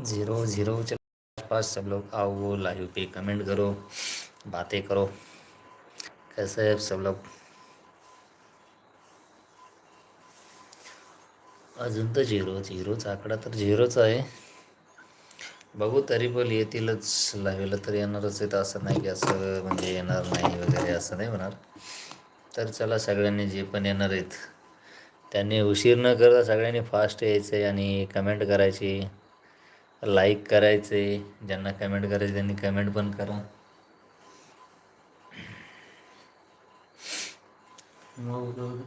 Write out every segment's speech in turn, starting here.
Zero zero के पास सब लोग आओ लाइव पे कमेंट करो बातें करो। कैसे है सब लोग? अजून तर झिरो झिरोचा आकडा तर झिरोच आहे. बघू तरी पण येतीलच लावेला तर येणारच आहे तर असं नाही की असं म्हणजे येणार नाही वगैरे असं नाही होणार. तर चला सगळ्यांनी जे पण येणार आहेत त्यांनी उशीर न करता सगळ्यांनी फास्ट यायचं आणि कमेंट करायची. लाईक करायचे ज्यांना कमेंट करायचे त्यांनी कमेंट पण करा. मग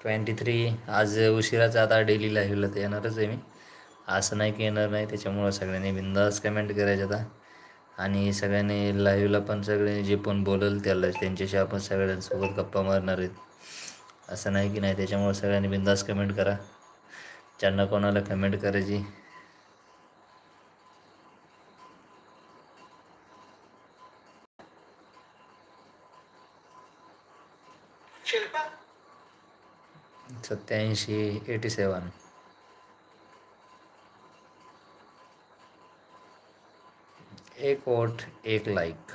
ट्वेंटी थ्री आज उशिराच आता डेली लाईव्हला तर येणारच आहे मी. असं नाही की येणार नाही त्याच्यामुळं सगळ्यांनी बिंदास कमेंट करायचे आता. आणि सगळ्यांनी लाईव्हला पण सगळे जे पण बोलल त्याला त्यांच्याशी आपण सगळ्यांसोबत गप्पा मारणार आहेत. असं नाही की नाही त्याच्यामुळं सगळ्यांनी बिंदास कमेंट करा. ज्यांना कोणाला कमेंट करायची. सत्याऐंशी एटी सेवन एक वोट एक लाईक.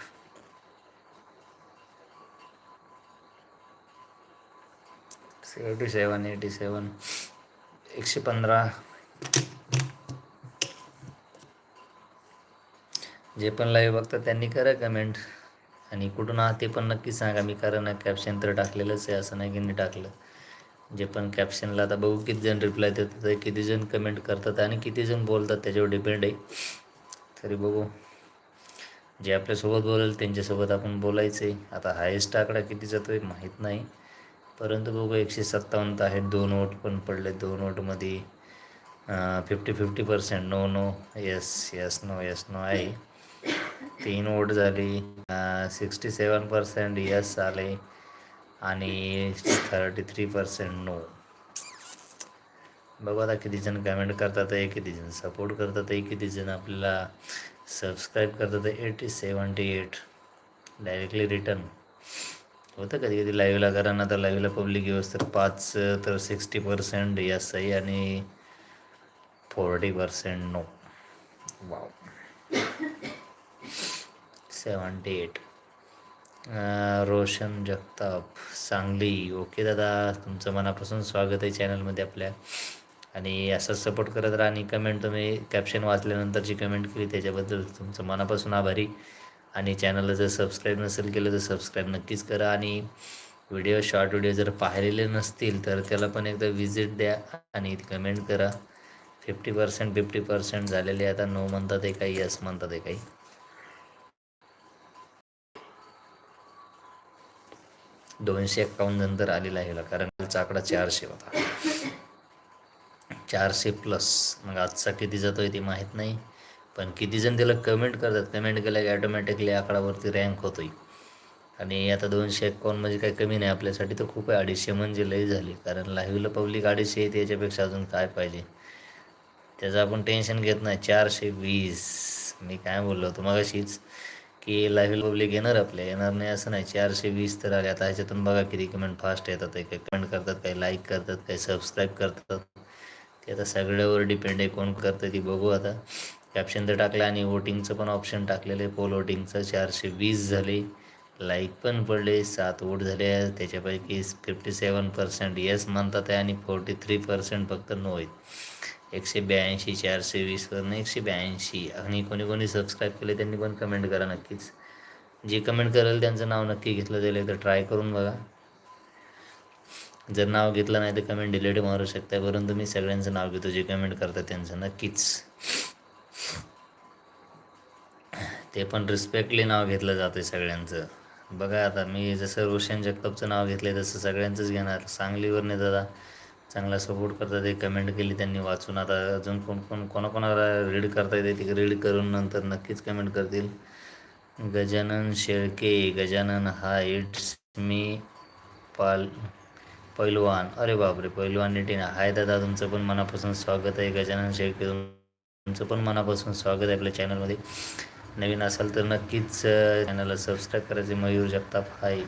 सेवटी सेवन एटी सेवन एकशे पंधरा. जे पण लाईव्ह बघतात त्यांनी करा कमेंट आणि कुठून आहात ते पण नक्की सांगा. मी कारण कॅप्शन तर टाकलेलंच आहे असं नाही की मी टाकलं. जे पण कॅप्शनला आता बघू किती जण रिप्लाय देतात किती जण कमेंट करतात आणि किती जण बोलतात त्याच्यावर डिपेंड आहे. तरी बघू. जे आपल्यासोबत बोलेल त्यांच्यासोबत आपण बोलायचं. आहे आता हायेस्ट आकडा किती जातो आहे माहीत नाही. परंतु बघू एकशे सत्तावन्न आहेत. दोन वोट पण पडले. दोन वोटमध्ये fifty fifty percent no no yes yes no yes no आहे. तीन वोट झाली. सिक्स्टी सेवन पर्सेंट यस आले. आणि थर्टी थ्री पर्सेंट नो बघू आता किती जण कमेंट करतात आहे किती जण सपोर्ट करतात आहे किती जण आपल्याला सबस्क्राईब करतात आहे eighty seventy eight directly return होतं कधी कधी लाईव्हला कारण आता तर लाईव्हला पब्लिक येऊस तर पाच तर सिक्स्टी पर्सेंट यस सही आणि forty percent no wow seventy eight Roshan Jagtap Sangli. Okay दादा तुमचं मनापासून स्वागत आहे चॅनलमध्ये आपल्या. आणि असंच सपोर्ट करत राहा आणि कमेंट तुम्ही कॅप्शन वाचल्यानंतर जी कमेंट केली त्याच्याबद्दल तुमचं मनापासून आभारी. आणि चॅनलला जर सबस्क्राईब नसेल केलं तर सबस्क्राईब नक्कीच करा. आणि व्हिडिओ शॉर्ट व्हिडिओ जर पाहिलेले नसतील तर त्याला पण एकदा विजिट द्या आणि कमेंट करा. फिफ्टी पर्सेंट फिफ्टी पर्सेंट झालेले आता नो म्हणतात आहे काही यस म्हणतात आहे काही. दोनशे एक्कावन्न नंतर आलेला आहे कारण चाकडा आकडा चारशे होता चारशे प्लस मग आजचा किती जातो आहे ते माहीत नाही. पण किती जण त्याला कमेंट करतात. कमेंट केल्या की ॲटोमॅटिकली आकडावरती रँक होतोय. आणि आता दोनशे एकावन्न म्हणजे काही कमी नाही. आपल्यासाठी तर खूप आहे. अडीचशे म्हणजे लई झाली. कारण लाईव्हला पब्लिक अडीचशे येते याच्यापेक्षा अजून काय पाहिजे? त्याचं आपण टेन्शन घेत नाही. चारशे वीस. मी काय बोललो होतो मग अशीच की लाईव्ह पब्लिक येणार आपल्या. येणार नाही असं नाही. चारशे वीस तर आले. आता ह्याच्यातून बघा किती कमेंट फास्ट येतात. काही कमेंट करतात. काही लाईक करतात. काही सबस्क्राईब करतात. ते आता सगळ्यावर डिपेंड आहे कोण करतं ती बघू आता. कॅप्शन तर टाकलं आणि वोटिंगचं पण ऑप्शन टाकलेलं आहे. पोल वोटिंगचं चारशे वीस झाले. लाईक पण पडले. सात वोट झाले. त्याच्यापैकी फिफ्टी सेवन पर्सेंट येस म्हणतात आहे आणि फोर्टी थ्री पर्सेंट फक्त नो आहेत. एकशे ब्याऐंशी चारशे वीसवरनं एकशे ब्याऐंशी. आणि कोणी कोणी सबस्क्राईब केले त्यांनी पण कमेंट करा नक्कीच. जे कमेंट करेल त्यांचं नाव नक्की घेतलं जाईल. तर ट्राय करून बघा. जर नाव घेतलं नाही तर कमेंट डिलीट मारू शकता परंतु मी सगळ्यांचं नाव घेतो. जे कमेंट करतात त्यांचं नक्कीच. ते पण रिस्पेक्टली नाव घेतलं जातं सगळ्यांचं. बघा आता मी जसं रोशन जगतापचं नाव घेतलं तसं सगळ्यांचंच घेणार. सांगलीवर नाही दादा. चांगला सपोर्ट करतात. ते कमेंट केली त्यांनी वाचून. आता अजून कोण कोण कोणाकोणाला रीड करता येते ते रीड करून नंतर नक्कीच कमेंट करतील. गजानन शेळके गजानन हा इट्स मी पाल पैलवान. अरे बापरे पैलवान निटीन. हाय दादा तुमचं पण मनापासून स्वागत आहे. गजानन शेळके तुमचं पण मनापासून स्वागत आहे आपल्या चॅनलमध्ये. नवीन असाल तर नक्कीच चॅनलला सबस्क्राईब करायचे मयूर जगताप हाय.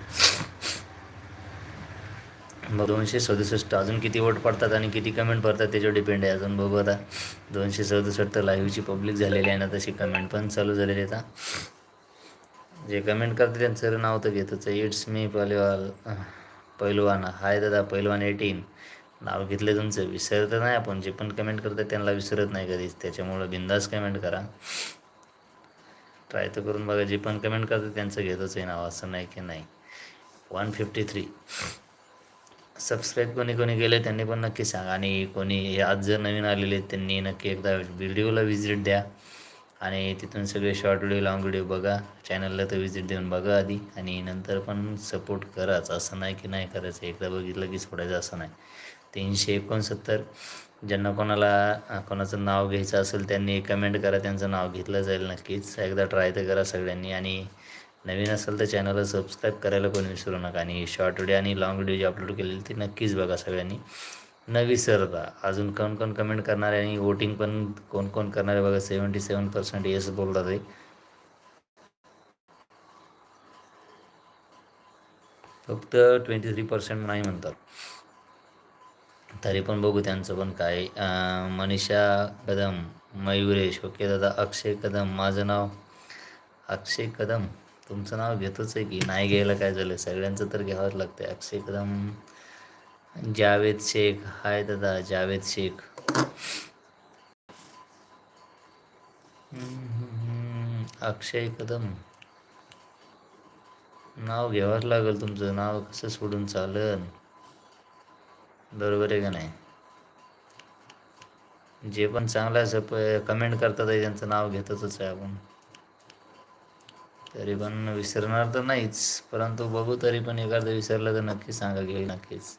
मग दोनशे सदुसष्ट अजून किती वोट पडतात आणि किती कमेंट पडतात त्याच्यावर डिपेंड आहे. अजून बघू आता. दोनशे सदुसष्ट तर लाईव्हची पब्लिक झालेली आहे ना तशी कमेंट पण चालू झालेली आहे आता जे कमेंट करते त्यांचं नाव तर घेतोच इट्स मी पॉलिवाल पैलवान हाय दादा पैलवान एटीन नाव घेतलं तुमचं. विसरत नाही आपण. जे पण कमेंट करतात त्यांना विसरत नाही कधीच. त्याच्यामुळं बिंदास कमेंट करा. ट्राय तर करून बघा. जे पण कमेंट करतात त्यांचं घेतोच आहे नाव. असं नाही की नाही. वन फिफ्टी थ्री सबस्क्राईब कोणी कोणी केले त्यांनी पण नक्की सांगा. आणि कोणी आज जर नवीन आलेले त्यांनी नक्की एकदा व्हिडिओला व्हिजिट द्या. आणि तिथून सगळे शॉर्ट व्हिडिओ लॉंग व्हिडिओ बघा. चॅनलला तर व्हिजिट देऊन बघा आधी. आणि नंतर पण सपोर्ट कराच. असं नाही की नाही करायचं. एकदा बघितलं की सोडायचं असं नाही. तीनशे एकोणसत्तर. ज्यांना कोणाला कोणाचं नाव घ्यायचं असेल त्यांनी कमेंट करा. त्यांचं नाव घेतलं जाईल नक्कीच. एकदा ट्राय तर करा सगळ्यांनी. आणि नवीन असेल तर चॅनलला सबस्क्राईब करायला कोणी विसरू नका. आणि शॉर्ट व्हिडिओ आणि लाँग व्हिडिओ जे अपलोड केलेले ते नक्कीच बघा सगळ्यांनी. न विसरता अजून कोण कोण कमेंट करणारे आणि वोटिंग पण कोण कोण करणारे बघा सेवन्टी सेवन पर्सेंट येस बोलतात ते. फक्त ट्वेंटी थ्री पर्सेंट नाही म्हणतात. तरी पण बघू त्यांचं पण काय. मनीषा कदम मयुरेश. ओके दादा अक्षय कदम माझं नाव अक्षय कदम. तुमचं नाव घेतोच आहे की? नाही घ्यायला काय झालं? सगळ्यांचं तर घ्यावंच लागतं अक्षय कदम जावेद शेख. हाय दादा जावेद शेख. अक्षय कदम. नाव घ्यावंच लागेल तुमचं. नाव कसं सोडून चालन? बरोबर आहे का नाही? जे पण चांगलं असं प कमेंट करतात आहे त्यांचं नाव घेतातच आहे आपण. तरी पण विसरणार तर नाहीच. परंतु बघू तरी पण एखादं विसरलं तर नक्की सांगा घेईल नक्कीच.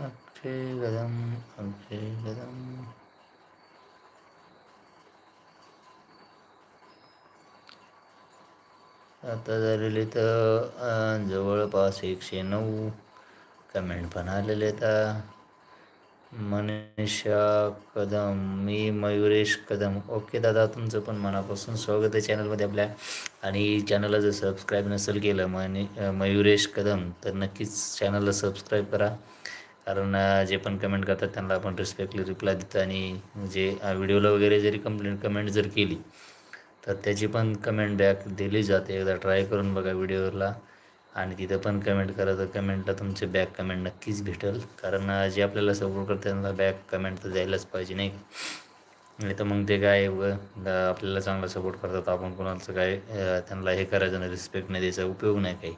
अक्षय कदम अक्षय कदम आता झालेले तर जवळपास एकशे नऊ कमेंट पण आलेले आहेत. मनीषा कदम मी मयुरेश कदम. ओके दादा तुमचं पण मनापासून स्वागत आहे चॅनलमध्ये आपल्या. आणि चॅनलला जर सबस्क्राईब नसेल केलं मनी मयुरेश कदम तर नक्कीच चॅनलला सबस्क्राईब करा. कारण जे पण कमेंट करतात त्यांना आपण रिस्पेक्टली रिप्लाय देतो. आणि जे व्हिडिओला वगैरे जरी कंप्लेंट कमेंट जर केली तर त्याची पण कमेंट बॅक दिली जाते. एकदा ट्राय करून बघा व्हिडिओला आणि तिथं पण कमेंट करा. तर कमेंटला तुमचे बॅक कमेंट नक्कीच भेटेल. कारण जे आपल्याला सपोर्ट करतात त्यांना बॅक कमेंट तर द्यायलाच पाहिजे नाही नाही तर मग ते काय आपल्याला चांगला सपोर्ट करतात. आपण कोणाचं काय त्यांना हे करायचं नाही रिस्पेक्ट नाही द्यायचा उपयोग नाही काही.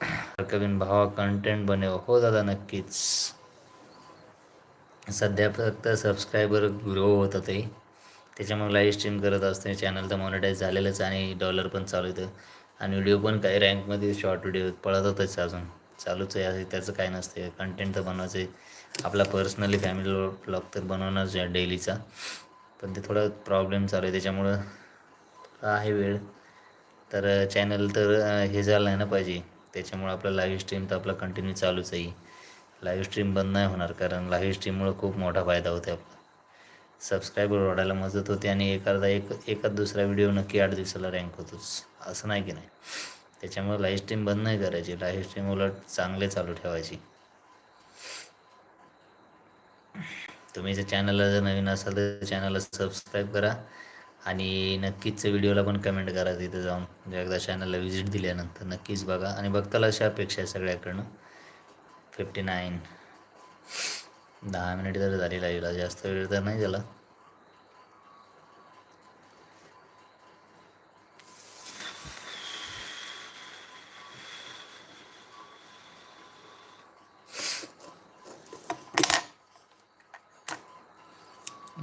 कवीन भावा कंटेंट बनेव. हो दादा नक्कीच. सध्या फक्त सबस्क्रायबर ग्रो होतं ते त्याच्यामुळे लाईव्ह स्ट्रीम करत असते चॅनल तर मॉनिटाईज झालेलंच आणि डॉलर पण चालू येतं आणि व्हिडिओ पण काही रँकमध्ये शॉर्ट व्हिडिओ पळतच अजून. चालूच आहे. त्याचं काय नसते कंटेंट तर बनवायचं आहे. आपला पर्सनली फॅमिली ब्लॉग तर बनवणारच आहे डेलीचा पण ते थोडा प्रॉब्लेम चालू आहे. त्याच्यामुळं आहे वेळ. तर चॅनल तर हे झालं ना पाहिजे. त्याच्यामुळं आपलं लाईव्ह स्ट्रीम तर आपला कंटिन्यू चालूच आहे. लाईव्ह स्ट्रीम बंद नाही होणार. कारण लाईव्ह स्ट्रीममुळं खूप मोठा फायदा होतो आपला. सबस्क्रायबर वाढायला मदत होते आणि एखादा एक एकाच दुसरा व्हिडिओ नक्की आठ दिवसाला रँक होतोच असं नाही की नाही. त्याच्यामुळे लाईव्ह स्ट्रीम बंद नाही करायची. लाईव्ह स्ट्रीम उलट चांगले चालू ठेवायची. तुम्ही जर चॅनलला जर नवीन असाल तर चॅनलला सबस्क्राईब करा. आणि नक्कीच व्हिडिओला पण कमेंट करा तिथं जाऊन. एकदा चॅनलला व्हिजिट दिल्यानंतर नक्कीच बघा. आणि बघताल अशा अपेक्षा आहे सगळ्याकडनं. फिफ्टी नाईन दहा मिनिट तर झाली लाईव्हला जास्त वेळ तर नाही झाला.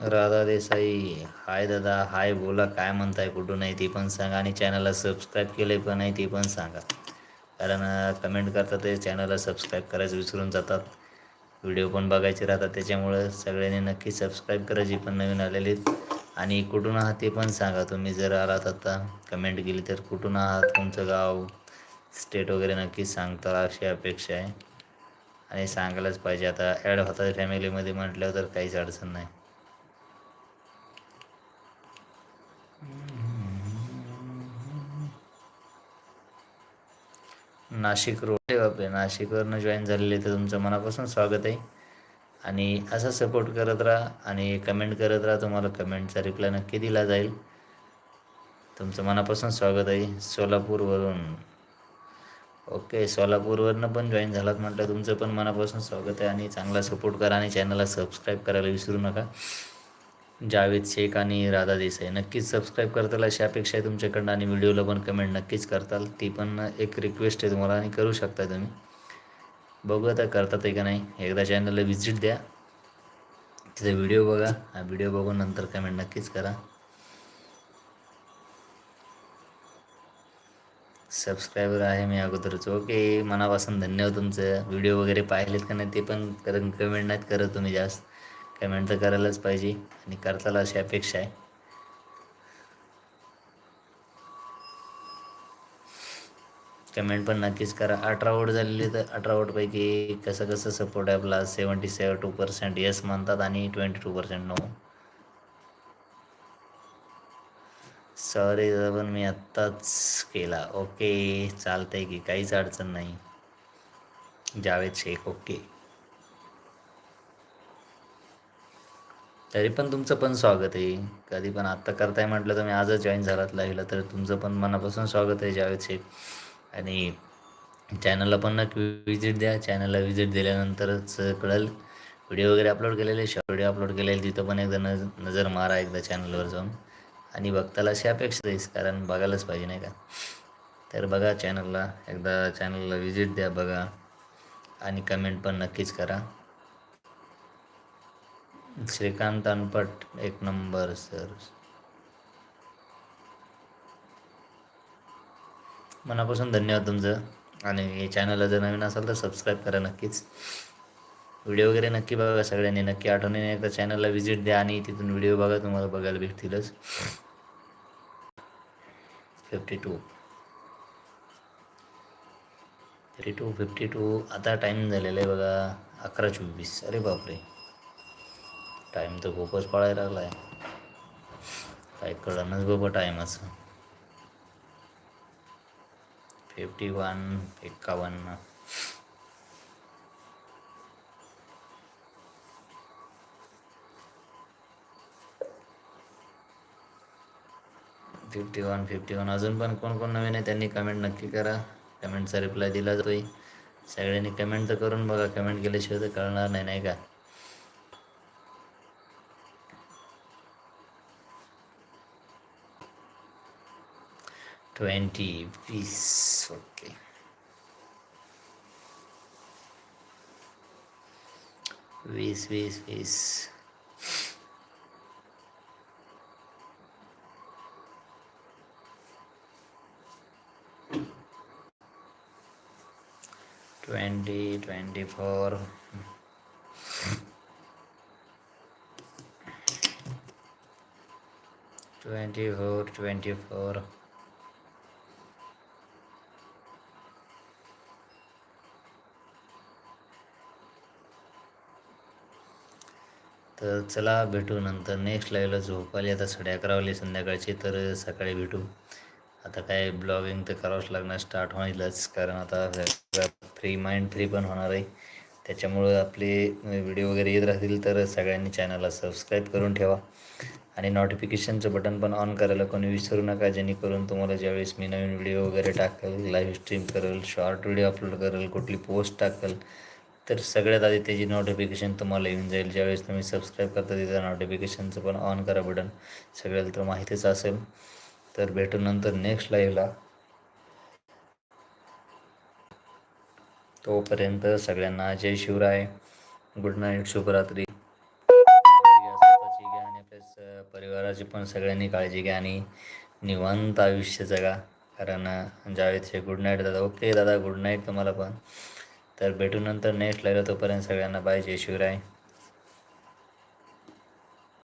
राधा देसाई हाय दादा हाय बोला काय म्हणताय कुठून आहे ते पण सांगा. आणि चॅनलला सबस्क्राईब केले पण आहे ते पण सांगा. कारण कमेंट करतात ते चॅनलला सबस्क्राईब करायचं विसरून जातात. व्हिडिओ पण बघायचे राहतात त्याच्यामुळं सगळ्यांनी नक्की सबस्क्राईब करा जी पण नवीन आलेली आहेत. आणि कुठून आहात ते पण सांगा तुम्ही जर आलात आता कमेंट केली तर. कुठून आहात तुमचं गाव? स्टेट वगैरे नक्की सांगता अशी अपेक्षा आहे. आणि सांगायलाच पाहिजे आता ॲड होतात फॅमिलीमध्ये म्हटल्यावर तर काहीच अडचण नाही. नाशिक रोड बापरे. नाशिकवरनं जॉईन झालेले तर तुमचं मनापासून स्वागत आहे. आणि असा सपोर्ट करत राहा आणि कमेंट करत राहा. तुम्हाला कमेंटचा रिप्लाय नक्की दिला जाईल. तुमचं मनापासून स्वागत आहे. सोलापूरवरून. ओके सोलापूरवरनं पण जॉईन झालात म्हटलं. तुमचं पण मनापासून स्वागत आहे आणि चांगला सपोर्ट करा आणि चॅनलला सबस्क्राईब करायला विसरू नका. जावेद शेख आणि राधा देसाई. नक्कीच सबस्क्राईब करताल अशी अपेक्षा आहे तुमच्याकडनं आणि व्हिडिओला पण कमेंट नक्कीच करताल. ती पण एक रिक्वेस्ट आहे तुम्हाला आणि करू शकता तुम्ही. बघू आता करतात आहे का नाही. एकदा चॅनलला व्हिजिट द्या. तिथे व्हिडिओ बघा. हा व्हिडिओ बघून नंतर कमेंट नक्कीच करा. सबस्क्रायबर आहे मी अगोदरच. ओके मनापासून धन्यवाद तुमचं. व्हिडिओ वगैरे पाहिलेत का नाही ते पण कारण कमेंट नाहीत करत तुम्ही जास्त. कमेंट तर करायलाच पाहिजे आणि करताला अशी अपेक्षा आहे. कमेंट पण नक्कीच करा. अठरा वोट झालेली तर अठरा वोटपैकी कसं कसं सपोर्ट आहे आपला? Seventy seven two percent yes म्हणतात आणि twenty two percent no sorry पण मी आत्ताच केला. ओके चालतंय की काहीच अडचण नाही. जावेद शेख ओके तरी पण तुमचं पण स्वागत आहे. कधी पण आत्ता करताय म्हटलं तुम्ही आजच जॉईन झालात लाईव्हला तर तुमचं पण मनापासून स्वागत आहे जावेद शेख आणि चॅनलला पण नक्की विजिट द्या. चॅनलला विजिट दिल्यानंतरच कळेल. व्हिडिओ वगैरे अपलोड केलेले शॉर्ट व्हिडिओ अपलोड केलेले तिथं पण एकदा नज नजर मारा एकदा चॅनलवर जाऊन. आणि बघताला अशी अपेक्षा आहेस कारण बघायलाच पाहिजे नाही का? तर बघा चॅनलला एकदा चॅनलला विजिट द्या बघा. आणि कमेंट पण नक्कीच करा. श्रीकांत अनपट एक नंबर सर. मनापासून धन्यवाद तुमचं. आणि चॅनलला जर नवीन असाल तर सबस्क्राईब करा नक्कीच. व्हिडिओ वगैरे नक्की बघा सगळ्यांनी. नक्की आठवणीने एकदा चॅनलला व्हिजिट द्या आणि तिथून व्हिडिओ बघा तुम्हाला बघायला भेटतीलच. Fifty two three two fifty two आता टाईम झालेला आहे बघा अकरा चोवीस. अरे बापरे. टाईम तर खूपच पळायला लागला आहे काय कळणच बाबा टाईमाचं फिफ्टी वन एक्कावन्न फिफ्टी वन फिफ्टी वन अजून पण कोण कोण नवीन आहे त्यांनी कमेंट नक्की करा. कमेंटचा रिप्लाय दिला जातोय. सगळ्यांनी कमेंट तर करून बघा. कमेंट केल्याशिवाय तर कळणार नाही नाही का? ट्वेंटी वीस ओके वीस वीस वीस twenty twenty four twenty four twenty four तर चला भेटू नंतर नेक्स्ट लाईव्हला झोप आली. आता साडे अकरा वाली संध्याकाळची तर सकाळी भेटू. आता काय ब्लॉगिंग तर करावंच लागणार स्टार्ट होईलच कारण आता फ्री माइंड फ्री पण होणार आहे. त्याच्यामुळं आपले व्हिडिओ वगैरे येत राहतील तर सगळ्यांनी चॅनलला सबस्क्राईब करून ठेवा. आणि नोटिफिकेशनचं बटन पण ऑन करायला कोणी विसरू नका जेणेकरून तुम्हाला ज्यावेळेस मी नवीन व्हिडिओ वगैरे टाकेल लाईव्ह स्ट्रीम करेल शॉर्ट व्हिडिओ अपलोड करेल कुठली पोस्ट टाकेल तर सगळ्यात आधी त्याची नोटिफिकेशन तुम्हाला येऊन जाईल. ज्यावेळेस तुम्ही सबस्क्राईब करता तिथं नोटिफिकेशनचं पण ऑन करा बटन सगळ्याला तर माहितीच असेल. तर भेटू नंतर नेक्स्ट लाईव्हला तोपर्यंत सगळ्यांना जय शिवराय. गुड नाईट शुभरात्री. स्वतःची घ्या आणि आपल्या परिवाराची पण सगळ्यांनी काळजी घ्या आणि निवांत आयुष्य जगा. कारण ज्यावेळेस हे गुड नाईट दादा ओके दादा गुड नाईट तुम्हाला पण. तर भेटू नंतर नेक्स्ट लाईव्ह तोपर्यंत सगळ्यांना बाय जय शिवराय.